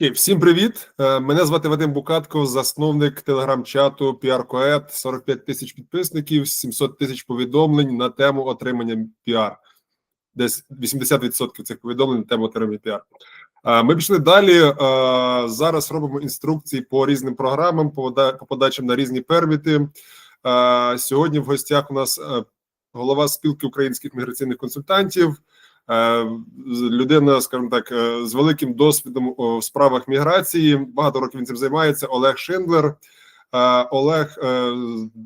Всім привіт! Е, Мене звати Вадим Букатко, засновник телеграм-чату PR Coed, 45 тисяч підписників, 700 тисяч повідомлень на тему отримання піар. Десь 80% цих повідомлень на тему отримання піар. Е, Ми пішли далі. Е, Зараз робимо інструкції по різним програмам, по подачам на різні перміти. Сьогодні в гостях у нас голова спілки українських міграційних консультантів. Е, людина, скажімо так, е, з великим досвідом у справах міграції. Багато років він цим займається. Олег Шиндлер. Е, Олег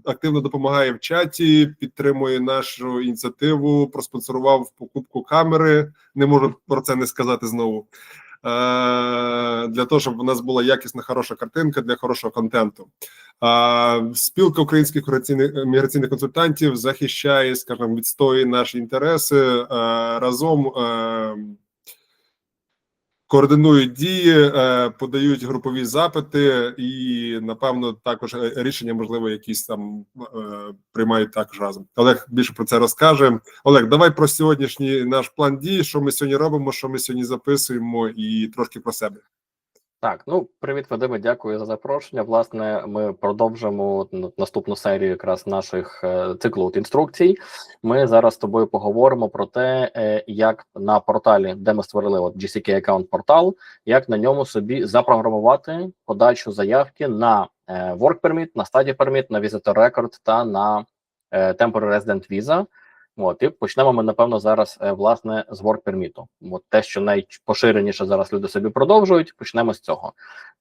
активно допомагає в чаті, підтримує нашу ініціативу, проспонсорував покупку камери. Не можу про це не сказати знову. Е, Для того, щоб у нас була якісна хороша картинка для хорошого контенту. Спілка українських міграційних міграційних консультантів захищає, скажімо, відстоює наші інтереси е, разом. Координують дії, е, подають групові запити, і напевно також е, рішення, можливо, якісь там е, приймають також разом. Олег більше про це розкаже. Олег, давай про сьогоднішній наш план дій, що ми сьогодні робимо, що ми сьогодні записуємо, і трошки про себе. Так, ну привіт, Вадиме, дякую за запрошення. Власне, ми продовжимо наступну серію якраз наших е, циклу інструкцій. Ми зараз з тобою поговоримо про те, е, як на порталі, де ми створили от GCK аккаунт портал, як на ньому собі запрограмувати подачу заявки на е, Work Permit, на Study Permit, на Visitor Record та на Temporary Resident Visa. От і почнемо ми напевно зараз е, власне з work permit. От те, що найпоширеніше зараз люди собі продовжують. Почнемо з цього.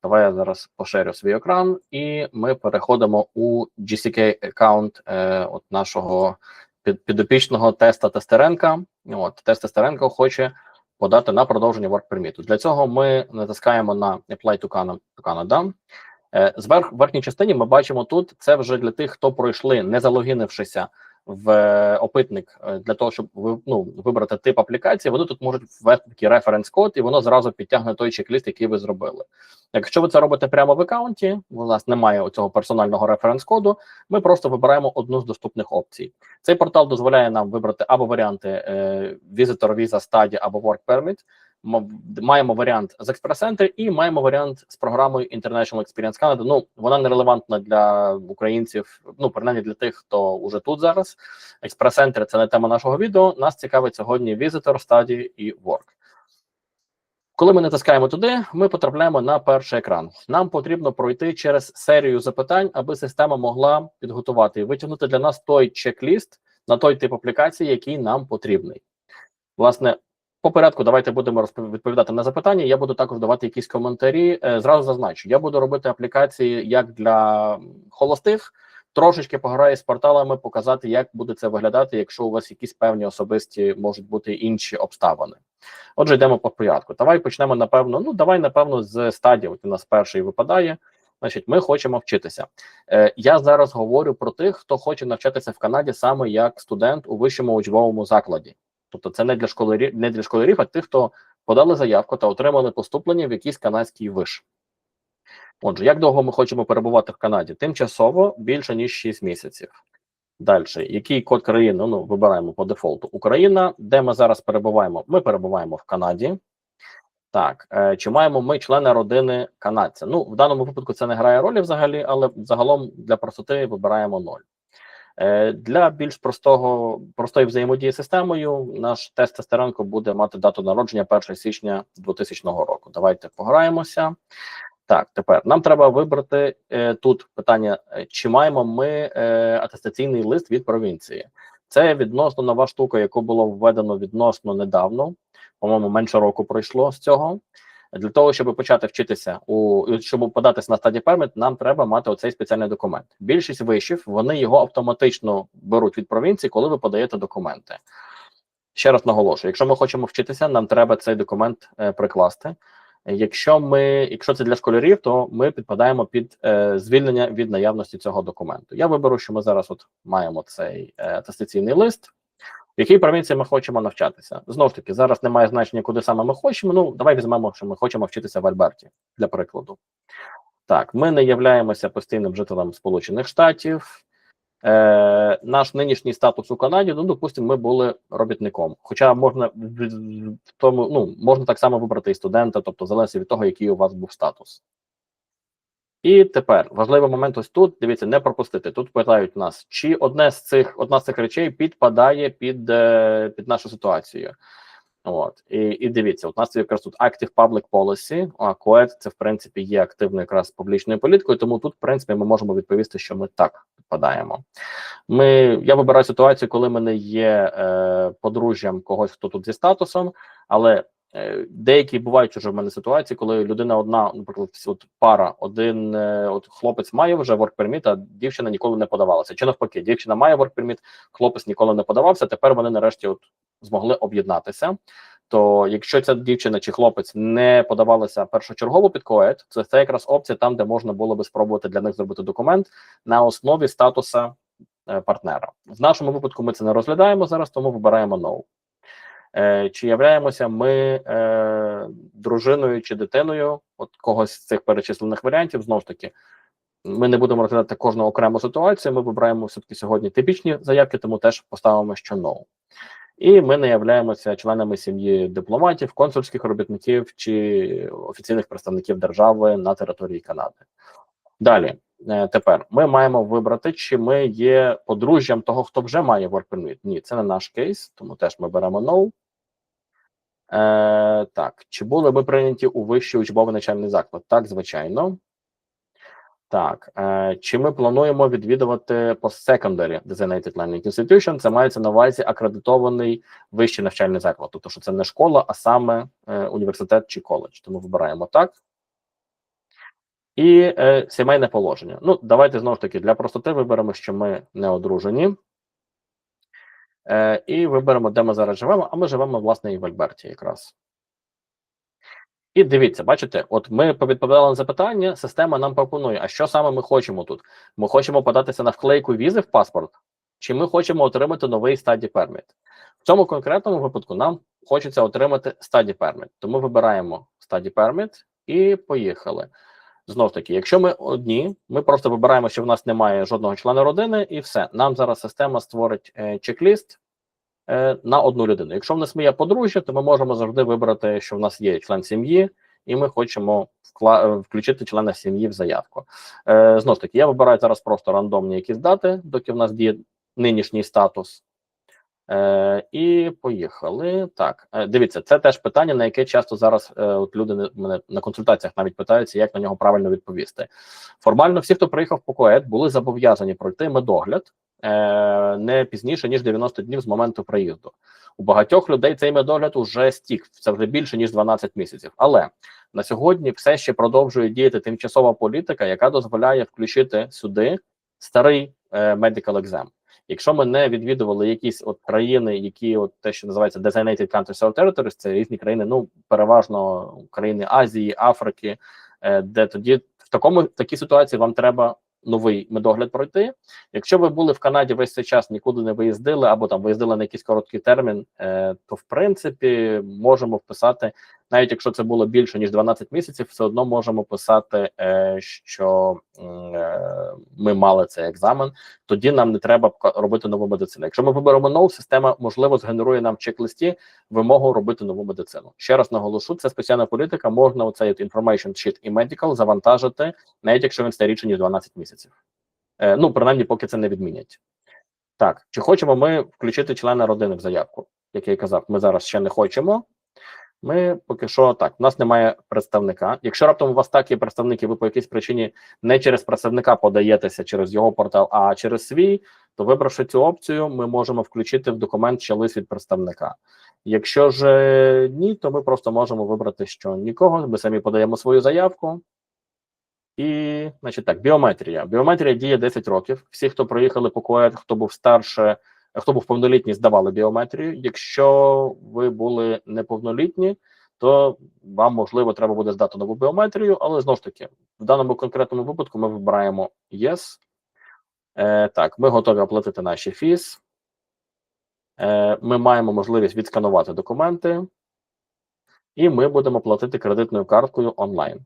Давай я зараз поширю свій екран, і ми переходимо у GCK аккаунт е, от нашого під, підопічного теста Тестеренка. От тест Тестеренко хоче подати на продовження work permit. Для цього ми натискаємо на Apply. To Canada. Е, Зверх в верхній частині ми бачимо тут. Це вже для тих, хто пройшли, не залогінившися в е, опитник е, для того, щоб ну вибрати тип аплікації, вони тут можуть ввести такий референс-код, і воно зразу підтягне той чек-ліст, який ви зробили. Якщо ви це робите прямо в аккаунті, у нас немає цього персонального референс-коду. Ми просто вибираємо одну з доступних опцій. Цей портал дозволяє нам вибрати або варіанти е, Visitor Visa Study або Work Permit. Маємо варіант з експрес-центр і маємо варіант з програмою International Experience Canada. Ну вона не релевантна для українців, ну принаймні для тих, хто уже тут зараз. Експрес-центр це не тема нашого відео. Нас цікавить сьогодні Visitor, Study і Work. Коли ми натискаємо туди, ми потрапляємо на перший екран. Нам потрібно пройти через серію запитань, аби система могла підготувати і витягнути для нас той чек-ліст на той тип аплікації, який нам потрібний. Власне, по порядку давайте будемо відповідати на запитання. Я буду також давати якісь коментарі. Е, Зразу зазначу, я буду робити аплікації як для холостих, трошечки пограю з порталами, показати, як буде це виглядати, якщо у вас якісь певні особисті можуть бути інші обставини. Отже, йдемо по порядку. Давай почнемо, напевно. Ну, давай, напевно, з стадії. От у нас перший випадає. Значить, ми хочемо вчитися. Е, я зараз говорю про тих, хто хоче навчатися в Канаді саме як студент у вищому учбовому закладі. Тобто, це не для школярів, не для школярів, а тих, хто подали заявку та отримали поступлення в якийсь канадський виш. Отже, як довго ми хочемо перебувати в Канаді? Тимчасово більше ніж 6 місяців. Далі, який код країни? Ну, вибираємо по дефолту. Україна, де ми зараз перебуваємо? Ми перебуваємо в Канаді. Так, е, чи маємо ми члена родини канадця? Ну, в даному випадку це не грає ролі взагалі, але загалом для простоти вибираємо 0. Е, для більш простого простої взаємодії з системою наш тест тестеренко буде мати дату народження 1 січня 2000 року. Давайте пограємося. Так, тепер нам треба вибрати е, тут питання: е, чи маємо ми е, атестаційний лист від провінції? Це відносно нова штука, яку було введено відносно недавно. По-моєму, менше року пройшло з цього. Для того, щоб почати вчитися у щоб податись на стадії перміт, нам треба мати оцей спеціальний документ. Більшість вишів вони його автоматично беруть від провінції, коли ви подаєте документи. Ще раз наголошую: якщо ми хочемо вчитися, нам треба цей документ е, прикласти. Якщо ми, якщо це для школярів, то ми підпадаємо під е, звільнення від наявності цього документу. Я виберу, що ми зараз от маємо цей е, атестаційний лист. В якій провінції ми хочемо навчатися? Знову ж таки, зараз немає значення, куди саме ми хочемо. Ну, давай візьмемо, що ми хочемо вчитися в Альберті, для прикладу. Так, ми не являємося постійним жителем Сполучених Штатів. Е, наш нинішній статус у Канаді, ну, допустимо, ми були робітником. Хоча можна в, тому, ну, можна так само вибрати і студента, тобто залежить від того, який у вас був статус. І тепер важливий момент ось тут. Дивіться, не пропустити. Тут питають нас, чи одне з цих одна з цих речей підпадає під, е, під нашу ситуацію. От і, і дивіться, у нас якраз тут Active Public Policy, а COED це в принципі є активною якраз публічною політикою, тому тут, в принципі, ми можемо відповісти, що ми так підпадаємо. Ми я вибираю ситуацію, коли ми не є е, подружжям когось, хто тут зі статусом, але деякі бувають уже в мене ситуації, коли людина одна, наприклад, от пара, один е, от хлопець має вже work permit, а дівчина ніколи не подавалася. Чи навпаки, дівчина має work permit, хлопець ніколи не подавався. Тепер вони нарешті от змогли об'єднатися. То якщо ця дівчина чи хлопець не подавалися першочергово під КОЕД, то це якраз опція там, де можна було би спробувати для них зробити документ на основі статуса е, партнера. В нашому випадку ми це не розглядаємо зараз, тому вибираємо no. Е, чи являємося ми е, дружиною чи дитиною от когось з цих перечислених варіантів? Знову ж таки, ми не будемо розглядати кожну окрему ситуацію. Ми вибираємо все-таки сьогодні типічні заявки, тому теж поставимо, що no. І ми не являємося членами сім'ї дипломатів, консульських робітників чи офіційних представників держави на території Канади. Далі, е, тепер ми маємо вибрати, чи ми є подружжям того, хто вже має work permit. Ні, це не наш кейс, тому теж ми беремо no. Е, так, чи були ми прийняті у вищий учбовий навчальний заклад? Так, звичайно. Так, е, чи ми плануємо відвідувати post-secondary designated learning institution? Це мається на увазі акредитований вищий навчальний заклад, тобто що це не школа, а саме е, університет чи коледж. Тому вибираємо так. І е, сімейне положення. Ну, давайте знову ж таки для простоти виберемо, що ми не одружені. Е, і виберемо, де ми зараз живемо, а ми живемо, власне, і в Альберті якраз. І дивіться, бачите, от ми повідповідали на запитання, система нам пропонує, а що саме ми хочемо тут? Ми хочемо податися на вклейку візи в паспорт, чи ми хочемо отримати новий стаді перміт? В цьому конкретному випадку нам хочеться отримати стаді перміт. Тому вибираємо стаді перміт і поїхали. Знов таки, якщо ми одні, ми просто вибираємо, що в нас немає жодного члена родини, і все. Нам зараз система створить е, чек-ліст е, на одну людину. Якщо в нас є подружжя, то ми можемо завжди вибрати, що в нас є член сім'ї, і ми хочемо е, включити члена сім'ї в заявку. Знов таки, я вибираю зараз просто рандомні якісь дати, доки в нас діє нинішній статус. Е, і поїхали. Так, е, дивіться, це теж питання, на яке часто зараз е, от люди не- мене на консультаціях навіть питаються, як на нього правильно відповісти. Формально, всі, хто приїхав по КОЕД, були зобов'язані пройти медогляд е, не пізніше ніж 90 днів з моменту приїзду. У багатьох людей цей медогляд уже стік. Це вже більше ніж 12 місяців. Але на сьогодні все ще продовжує діяти тимчасова політика, яка дозволяє включити сюди старий е, medical exam. Якщо ми не відвідували якісь от країни, які от те, що називається designated countries or territories, це різні країни, ну переважно країни Азії, Африки, е, де тоді в такому такій ситуації вам треба новий медогляд пройти. Якщо ви були в Канаді весь цей час, нікуди не виїздили, або там виїздили на якийсь короткий термін, е, то в принципі можемо вписати, навіть якщо це було більше ніж 12 місяців, все одно можемо писати, е, що е, ми мали цей екзамен. Тоді нам не треба робити нову медицину. Якщо ми виберемо нову, система можливо згенерує нам в чек-листі вимогу робити нову медицину. Ще раз наголошу, це спеціальна політика. Можна оцей information sheet і medical завантажити, навіть якщо він старіший ніж 12 місяців. Е, ну, принаймні, поки це не відмінять. Так, чи хочемо ми включити члена родини в заявку? Як я казав, ми зараз ще не хочемо. Ми поки що так, у нас немає представника. Якщо раптом у вас так є представник, ви по якійсь причині не через представника подаєтеся через його портал, а через свій, то вибравши цю опцію, ми можемо включити в документ ще лист від представника. Якщо ж ні, то ми просто можемо вибрати, що нікого. Ми самі подаємо свою заявку. І, значить, так, біометрія. Біометрія діє 10 років. Всі, хто проїхали по КОЕД, хто був старше, хто був повнолітній, здавали біометрію. Якщо ви були неповнолітні, то вам можливо треба буде здати нову біометрію, але знову ж таки, в даному конкретному випадку ми вибираємо Yes. Е, так, ми готові оплатити наші фіс. Е, ми маємо можливість відсканувати документи, і ми будемо платити кредитною карткою онлайн.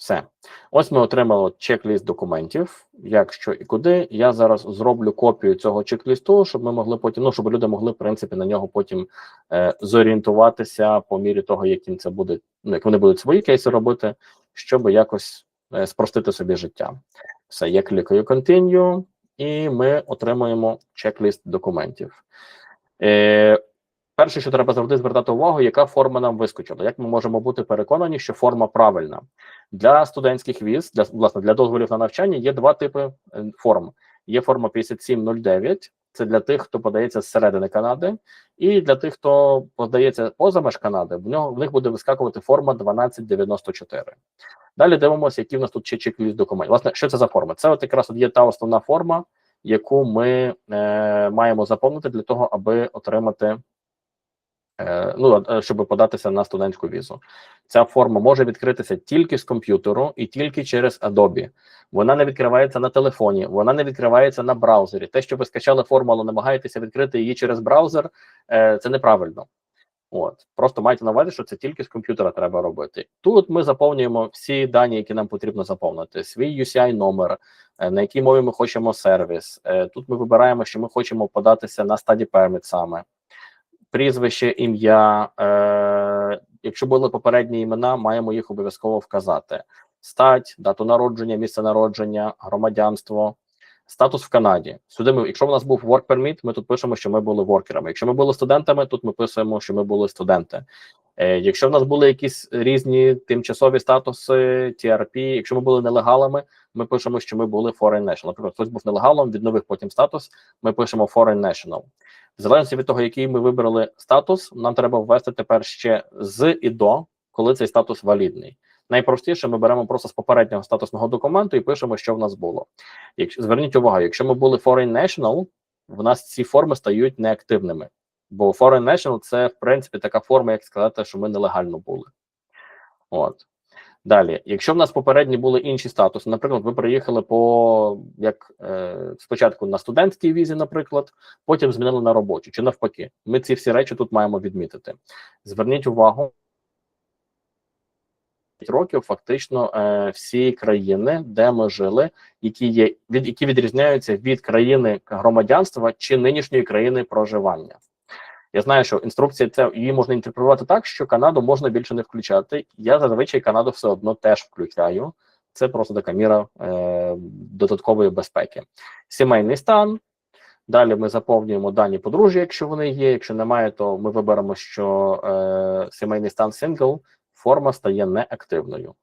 Все. Ось ми отримали чек-ліст документів. Як що і куди. Я зараз зроблю копію цього чек-лісту, щоб ми могли потім, ну щоб люди могли в принципі на нього потім е, зорієнтуватися по мірі того, як їм це буде, ну як вони будуть свої кейси робити, щоб якось е, спростити собі життя. Все, я клікаю Continue, і ми отримуємо чек-ліст документів. Е, перше, що треба завжди звертати увагу, яка форма нам вискочила. Як ми можемо бути переконані, що форма правильна для студентських віз, для власне для дозволів на навчання є два типи е, форм. Є форма 5709, це для тих, хто подається з середини Канади, і для тих, хто подається поза меж Канади, в нього в них буде вискакувати форма 1294. Далі дивимося, які в нас тут ще чек-ліст документів. Власне, що це за форма? Це от якраз от є та основна форма, яку ми е, маємо заповнити для того, аби отримати. Е, Ну, е, щоб податися на студентську візу, ця форма може відкритися тільки з комп'ютеру і тільки через Adobe. Вона не відкривається на телефоні, вона не відкривається на браузері. Те, що ви скачали форму, але намагаєтеся відкрити її через браузер, е, це неправильно. От просто майте на увазі, що це тільки з комп'ютера треба робити. Тут ми заповнюємо всі дані, які нам потрібно заповнити: свій UCI номер, на якій мові ми хочемо сервіс. Тут ми вибираємо, що ми хочемо податися на стаді перміт саме прізвище, ім'я. Е, Якщо були попередні імена, маємо їх обов'язково вказати: стать, дату народження, місце народження, громадянство. Статус в Канаді. Сюди ми, якщо в нас був work permit, ми тут пишемо, що ми були воркерами. Якщо ми були студентами, тут ми пишемо, що ми були студенти. Е, якщо в нас були якісь різні тимчасові статуси, TRP, якщо ми були нелегалами, ми пишемо, що ми були foreign national. Наприклад, хтось був нелегалом, відновив потім статус. Ми пишемо foreign national. Залежності від того, який ми вибрали статус, нам треба ввести тепер ще з і до, коли цей статус валідний. Найпростіше ми беремо просто з попереднього статусного документу і пишемо, що в нас було. Якщо зверніть увагу, якщо ми були foreign national, в нас ці форми стають неактивними. Бо foreign national – це в принципі така форма, як сказати, що ми нелегально були. От. Далі, якщо в нас попередні були інші статуси, наприклад, ви приїхали по як е, спочатку на студентській візі, наприклад, потім змінили на робочу, чи навпаки, ми ці всі речі тут маємо відмітити. Зверніть увагу, років фактично е, всі країни, де ми жили, які є від які відрізняються від країни громадянства чи нинішньої країни проживання. Я знаю, що інструкція це її можна інтерпретувати так, що Канаду можна більше не включати. Я зазвичай Канаду все одно теж включаю. Це просто така міра е, додаткової безпеки. Сімейний стан. Далі ми заповнюємо дані подружжя, якщо вони є. Якщо немає, то ми виберемо, що е, сімейний стан сингл, форма стає неактивною.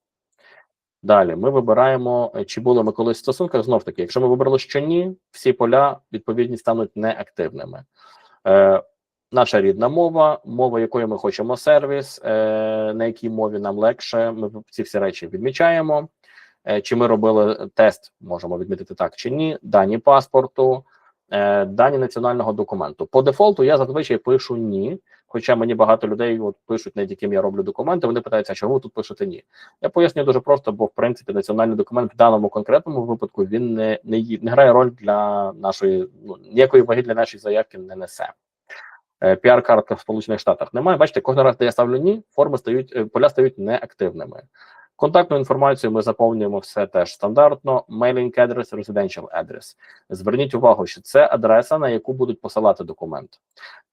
Далі ми вибираємо, е, чи були ми колись в стосунках. Знов таки, якщо ми вибрали, що ні, всі поля відповідні стануть неактивними. Е, Наша рідна мова, мова, якою ми хочемо сервіс, е, на якій мові нам легше. Ми ці всі речі відмічаємо. Е, чи ми робили тест, можемо відмітити так чи ні. Дані паспорту, е, дані національного документу. По дефолту я зазвичай пишу ні. Хоча мені багато людей от пишуть, над яким я роблю документи. Вони питаються, чому ви тут пишете ні? Я пояснюю дуже просто, бо в принципі національний документ в даному конкретному випадку він не не, не грає роль для нашої ну ніякої ваги для нашої заявки не несе. Е, Піар-картка в Сполучених Штатах немає. Бачите, кожен раз, де я ставлю ні, форми стають е, поля стають неактивними. Контактну інформацію ми заповнюємо все теж стандартно. Mailing address, residential address. Зверніть увагу, що це адреса, на яку будуть посилати документ.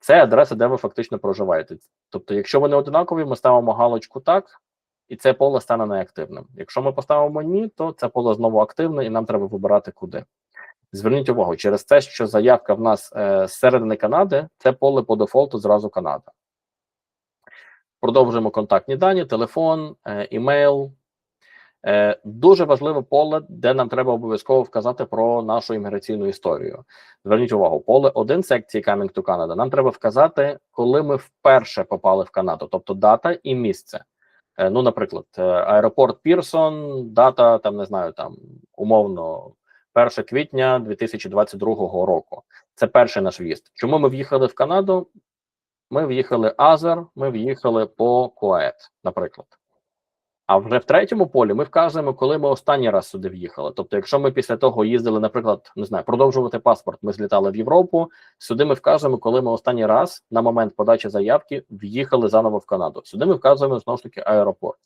Це адреса, де ви фактично проживаєте. Тобто, якщо вони одинакові, ми ставимо галочку так, і це поле стане неактивним. Якщо ми поставимо ні, то це поле знову активне, і нам треба вибирати куди. Зверніть увагу, через те, що заявка в нас е, з середини Канади, це поле по дефолту зразу Канада. Продовжуємо контактні дані, телефон, е, імейл. Е, дуже важливе поле, де нам треба обов'язково вказати про нашу імміграційну історію. Зверніть увагу, поле 1 секції Coming to Canada. Нам треба вказати, коли ми вперше попали в Канаду, тобто дата і місце. Е, ну, наприклад, е, аеропорт Пірсон, дата там не знаю, там умовно 1 квітня 2022 року. Це перший наш в'їзд. Чому ми в'їхали в Канаду? Ми в'їхали Азер, ми в'їхали по Кует, наприклад. А вже в третьому полі ми вказуємо, коли ми останній раз сюди в'їхали. Тобто, якщо ми після того їздили, наприклад, не знаю, продовжувати паспорт, ми злітали в Європу. Сюди ми вказуємо, коли ми останній раз на момент подачі заявки в'їхали заново в Канаду. Сюди ми вказуємо знову ж таки аеропорт.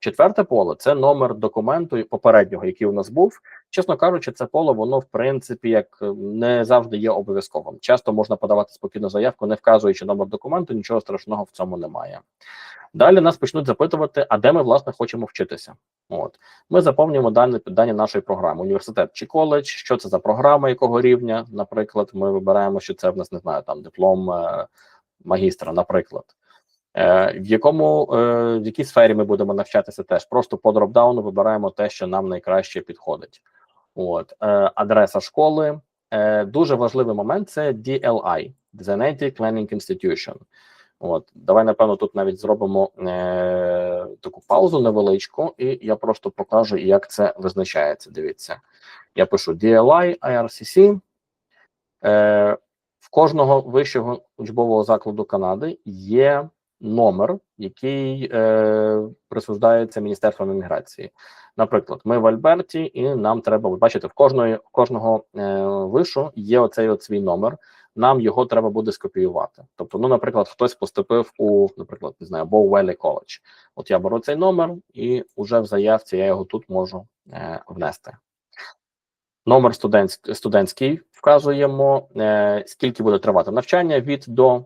Четверте поле це номер документу попереднього, який у нас був. Чесно кажучи, це поле воно в принципі як е, не завжди є обов'язковим. Часто можна подавати спокійну заявку, не вказуючи номер документу, нічого страшного в цьому немає. Далі нас почнуть запитувати, а де ми власне хочемо вчитися. От ми заповнюємо дані дані нашої програми: університет чи коледж, що це за програма, якого рівня. Наприклад, ми вибираємо, що це в нас не знаю, там диплом е, магістра, наприклад. Е, в якому е, в якій сфері ми будемо навчатися, теж просто по дропдауну вибираємо те, що нам найкраще підходить. От е, адреса школи. Дуже важливий момент це DLI Designated Learning Institution. От, давай, напевно, тут навіть зробимо таку паузу невеличку, і я просто покажу, як це визначається. Дивіться, я пишу DLI IRCC. В кожного вищого учбового закладу Канади є номер, який е, присуждається Міністерством імміграції. Наприклад, ми в Альберті, і нам треба ви бачите, в кожної кожного е, вишу є оцей свій номер. Нам його треба буде скопіювати. Тобто, ну, наприклад, хтось поступив у, наприклад, не знаю, Valley College. От я беру цей номер, і вже в заявці я його тут можу е, внести. Номер студентськ, студентський вказуємо, е, скільки буде тривати навчання від до,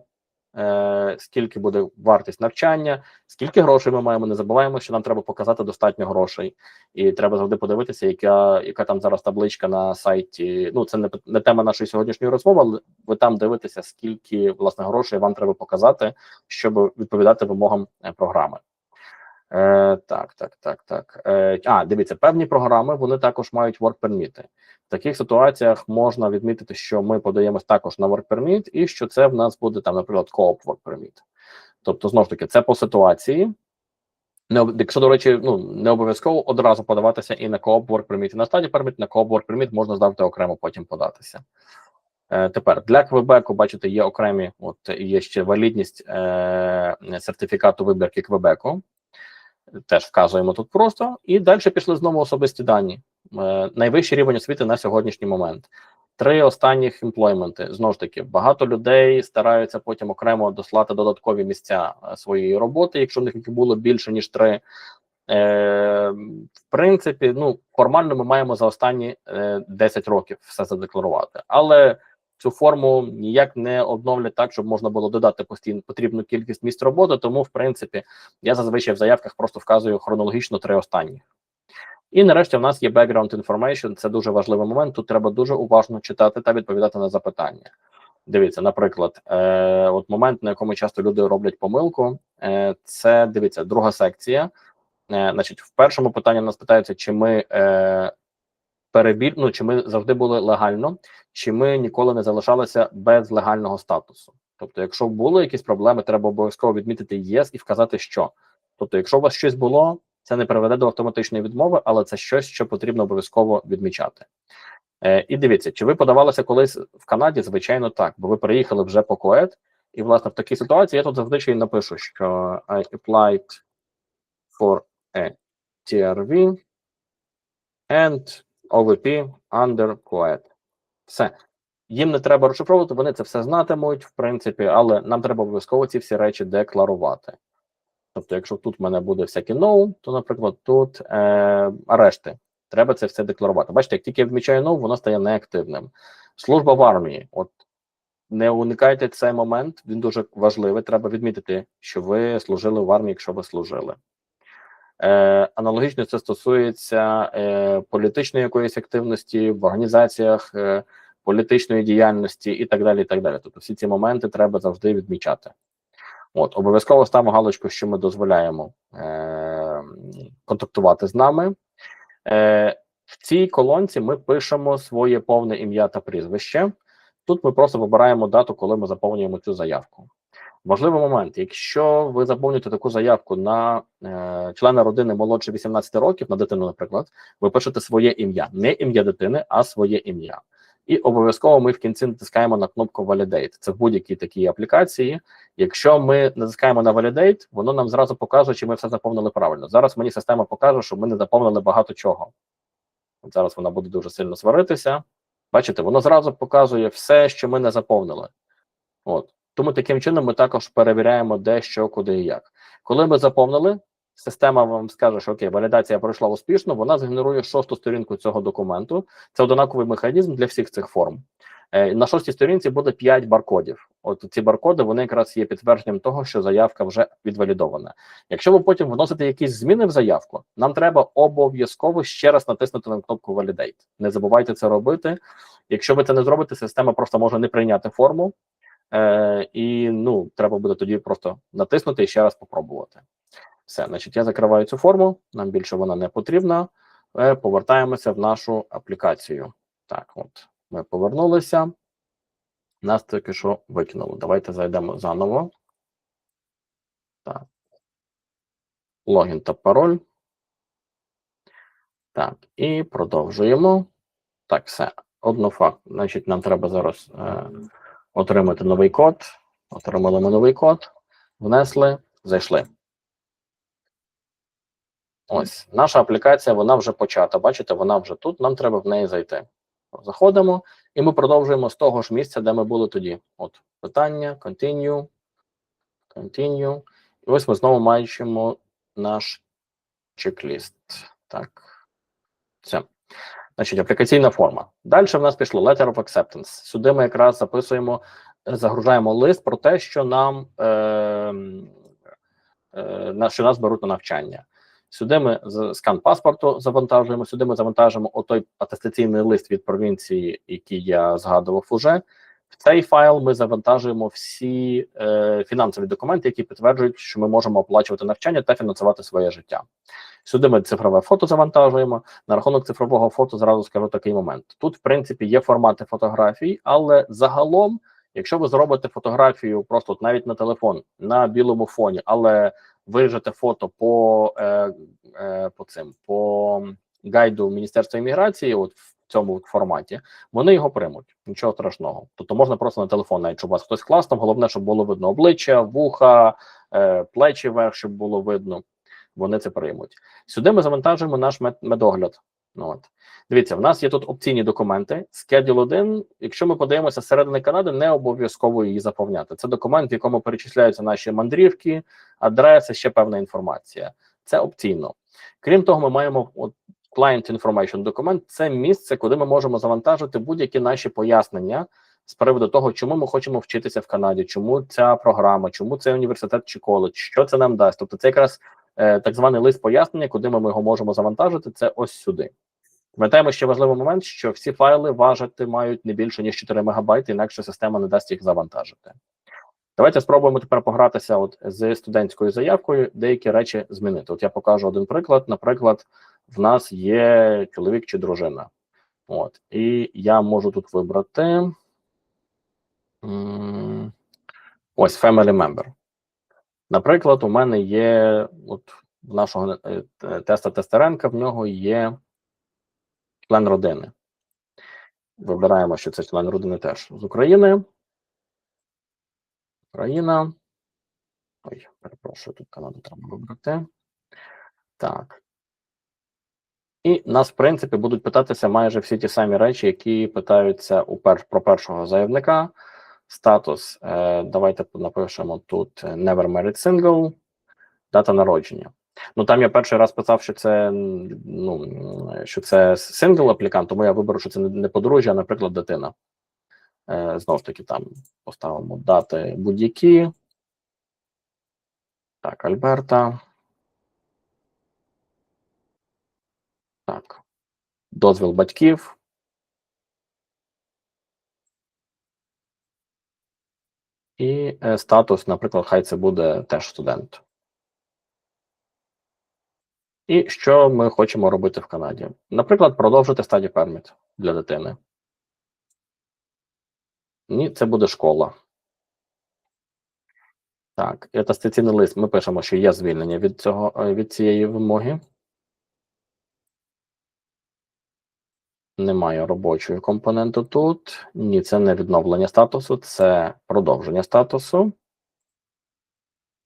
е, скільки буде вартість навчання, скільки грошей ми маємо. Не забуваємо, що нам треба показати достатньо грошей, і треба завжди подивитися, яка яка там зараз табличка на сайті. Ну, це не, не тема нашої сьогоднішньої розмови, але ви там дивитеся, скільки власне грошей вам треба показати, щоб відповідати вимогам е, програми. Е, так, так, так, так. Е, а, дивіться, певні програми вони також мають work permit. В таких ситуаціях можна відмітити, що ми подаємось також на work permit і що це в нас буде там, наприклад, co-op work permit. Тобто, знову ж таки, це по ситуації. Не, якщо, до речі, ну не обов'язково одразу подаватися і на co-op work permit, і на стадії permit, на co-op work permit можна завжди окремо потім податися. Е, тепер для Квебеку, бачите, є окремі, от є ще валідність е, сертифікату вибірки Квебеку теж вказуємо тут просто, і далі пішли знову особисті дані. Е, найвищий рівень освіти на сьогоднішній момент. Три останніх емплойменти. Знову ж таки, багато людей стараються потім окремо дослати додаткові місця е, своєї роботи, якщо в них було більше ніж три. Е, в принципі, ну формально ми маємо за останні е, 10 років все задекларувати, але цю форму ніяк не обновлять так, щоб можна було додати постійно потрібну кількість місць роботи. Тому, в принципі, я зазвичай в заявках просто вказую хронологічно три останні. І нарешті в нас є background information, це дуже важливий момент. Тут треба дуже уважно читати та відповідати на запитання. Дивіться, наприклад, е, от момент, на якому часто люди роблять помилку, е, це дивіться, друга секція. Е, значить, в першому питанні нас питаються, чи ми е, перебіль, ну, чи ми завжди були легально, чи ми ніколи не залишалися без легального статусу. Тобто, якщо були якісь проблеми, треба обов'язково відмітити ЄС і вказати, що. Тобто, якщо у вас щось було, це не приведе до автоматичної відмови, але це щось, що потрібно обов'язково відмічати. Е, і дивіться, чи ви подавалися колись в Канаді? Звичайно, так, бо ви приїхали вже по КОЕД, і власне в такій ситуації я тут завжди ще й напишу, що I applied for a TRV and OVP under COED. Все. Їм не треба розшифровувати, вони це все знатимуть, в принципі, але нам треба обов'язково ці всі речі декларувати. Тобто, якщо тут в мене буде всякі no, то, наприклад, тут е, арешти. Треба це все декларувати. Бачите, як тільки я вмічаю no, воно стає неактивним. Служба в армії. От не уникайте цей момент, він дуже важливий. Треба відмітити, що ви служили в армії, якщо ви служили. Е, аналогічно це стосується е, політичної якоїсь активності в організаціях, е, політичної діяльності і так далі. і так далі. Тобто всі ці моменти треба завжди відмічати. От, обов'язково ставимо галочку, що ми дозволяємо е, контактувати з нами. Е, в цій колонці ми пишемо своє повне ім'я та прізвище. Тут ми просто вибираємо дату, коли ми заповнюємо цю заявку. Важливий момент: якщо ви заповнюєте таку заявку на е, члена родини молодше 18 років, на дитину, наприклад, ви пишете своє ім'я, не ім'я дитини, а своє ім'я. І обов'язково ми в кінці натискаємо на кнопку Validate. Це в будь-якій такій аплікації. Якщо ми натискаємо на Validate, воно нам зразу покаже, чи ми все заповнили правильно. Зараз мені система покаже, що ми не заповнили багато чого. От зараз вона буде дуже сильно сваритися. Бачите, воно зразу показує все, що ми не заповнили. От. Тому таким чином ми також перевіряємо де, що, куди і як. Коли ми заповнили, система вам скаже, що окей, валідація пройшла успішно, вона згенерує шосту сторінку цього документу. Це однаковий механізм для всіх цих форм. Е, На шостій сторінці буде 5 баркодів. От ці баркоди вони якраз є підтвердженням того, що заявка вже відвалідована. Якщо ви потім вносите якісь зміни в заявку, нам треба обов'язково ще раз натиснути на кнопку Validate. Не забувайте це робити. Якщо ви це не зробите, система просто може не прийняти форму, е, і ну треба буде тоді просто натиснути і ще раз попробувати. Все, значить, я закриваю цю форму. Нам більше вона не потрібна. Е, повертаємося в нашу аплікацію. Так, от ми повернулися. Нас тільки що викинуло. Давайте зайдемо заново. Так. Логін та пароль. Так, і продовжуємо. Так, все. Однофакт. Значить, нам треба зараз е, отримати новий код. Отримали ми новий код, внесли, зайшли. Ось наша аплікація, вона вже почата. Бачите, вона вже тут. Нам треба в неї зайти. Заходимо, і ми продовжуємо з того ж місця, де ми були тоді. От питання, continue, continue. І ось ми знову маємо наш чек-ліст. Так. Все. Значить, аплікаційна форма. Далі в нас пішло letter of acceptance. Сюди ми якраз записуємо, е, загружаємо лист про те, що нам е, е, що нас беруть на навчання. Сюди ми скан паспорту завантажуємо. Сюди ми завантажимо отой атестаційний лист від провінції, який я згадував уже. В цей файл ми завантажуємо всі е, фінансові документи, які підтверджують, що ми можемо оплачувати навчання та фінансувати своє життя. Сюди ми цифрове фото завантажуємо. На рахунок цифрового фото зразу скажу такий момент. Тут, в принципі, є формати фотографій, але загалом, якщо ви зробите фотографію просто от навіть на телефон на білому фоні, але виріжете фото по, е, е, по цим по гайду Міністерства імміграції, от в цьому форматі, вони його приймуть. Нічого страшного. Тобто можна просто на телефон, навіть щоб у вас хтось клас, там головне, щоб було видно обличчя, вуха, е, плечі вверх, щоб було видно. Вони це приймуть. Сюди ми завантажуємо наш мед медогляд. Ну, от. Дивіться, в нас є тут опційні документи. Schedule 1, якщо ми подаємося середини Канади, не обов'язково її заповняти. Це документ, в якому перечисляються наші мандрівки, адреси, ще певна інформація. Це опційно. Крім того, ми маємо от, Client Information документ це місце, куди ми можемо завантажити будь-які наші пояснення з приводу того, чому ми хочемо вчитися в Канаді, чому ця програма, чому цей університет чи коледж, що це нам дасть. Тобто, це якраз е, так званий лист пояснення, куди ми його можемо завантажити. Це ось сюди. Пам'ятаємо ще важливий момент, що всі файли важити мають не більше ніж 4 МБ, інакше система не дасть їх завантажити. Давайте спробуємо тепер погратися от з студентською заявкою, деякі речі змінити. От я покажу один приклад. Наприклад, в нас є чоловік чи дружина. От, і я можу тут вибрати ось Family Member. Наприклад, у мене є от в нашого е, теста Тестеренка, в нього є член родини. Вибираємо, що це член родини теж з України. Україна. Ой, перепрошую, тут Канаду треба вибрати. Так. І нас, в принципі, будуть питатися майже всі ті самі речі, які питаються у перш, про першого заявника. Статус. Е, давайте напишемо тут е, Never Married Single, дата народження. Ну там я перший раз писав, що це ну, що це сингл аплікант, тому я виберу, що це не подружжя, а, наприклад, дитина. Е, знову ж таки, там поставимо дати будь-які. Так, Альберта. Так. Дозвіл батьків. І е, статус, наприклад, хай це буде теж студент. І що ми хочемо робити в Канаді? Наприклад, продовжити стадію перміт для дитини. Ні, це буде школа. Так, атестаційний лист. Ми пишемо, що є звільнення від цього е, від цієї вимоги. Немає робочої компоненту тут. Ні, це не відновлення статусу, це продовження статусу.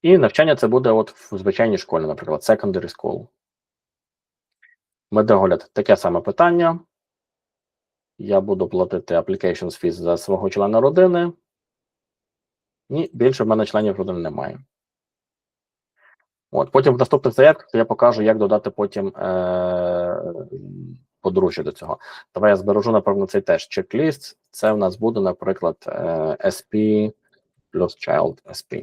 І навчання це буде от в звичайній школі, наприклад, secondary school. Медогляд таке саме питання. Я буду платити applications fees за свого члена родини. Ні, більше в мене членів родини немає. От потім в наступних заявках я покажу, як додати потім е- подружжя до цього. Давай я збережу, напевно, цей теж чек-ліст. Це в нас буде, наприклад, е- SP плюс child SP.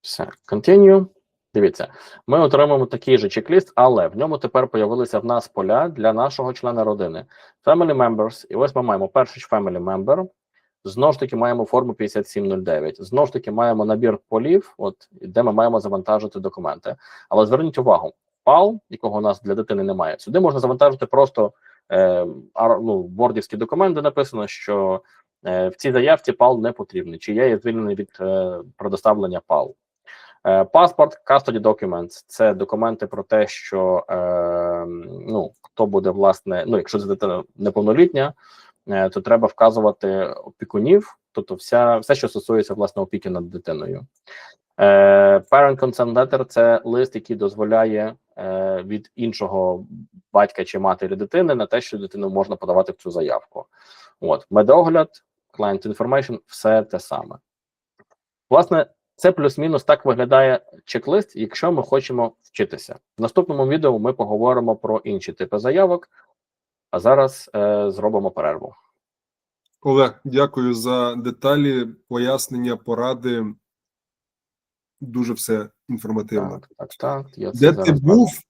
Все, continue. Дивіться, ми отримаємо такий же чек-ліст, але в ньому тепер появилися в нас поля для нашого члена родини. Family members, і ось ми маємо перший family member. Знову ж таки, маємо форму 5709. Знову ж таки, маємо набір полів, от де ми маємо завантажити документи. Але зверніть увагу, PAL, якого у нас для дитини немає, сюди можна завантажити просто е, ну, бордівські документи. Написано, що е, в цій заявці PAL не потрібний, чи я є звільнений від е, предоставлення PAL. Е, Паспорт, custody documents – це документи про те, що е, ну хто буде власне, ну якщо це дитина неповнолітня, е, то треба вказувати опікунів, тобто вся все, що стосується власне опіки над дитиною. Е, Parent consent letter – це лист, який дозволяє е, від іншого батька чи матері дитини на те, що дитину можна подавати в цю заявку. От медогляд, client information – все те саме. Власне, це плюс-мінус так виглядає чек-лист, якщо ми хочемо вчитися. В наступному відео ми поговоримо про інші типи заявок, а зараз е, зробимо перерву. Олег, дякую за деталі, пояснення, поради. Дуже все інформативно. Так, так, так. Я це Де ти був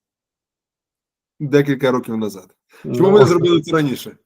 декілька років назад? Чому Ну, ми не зробили це раніше?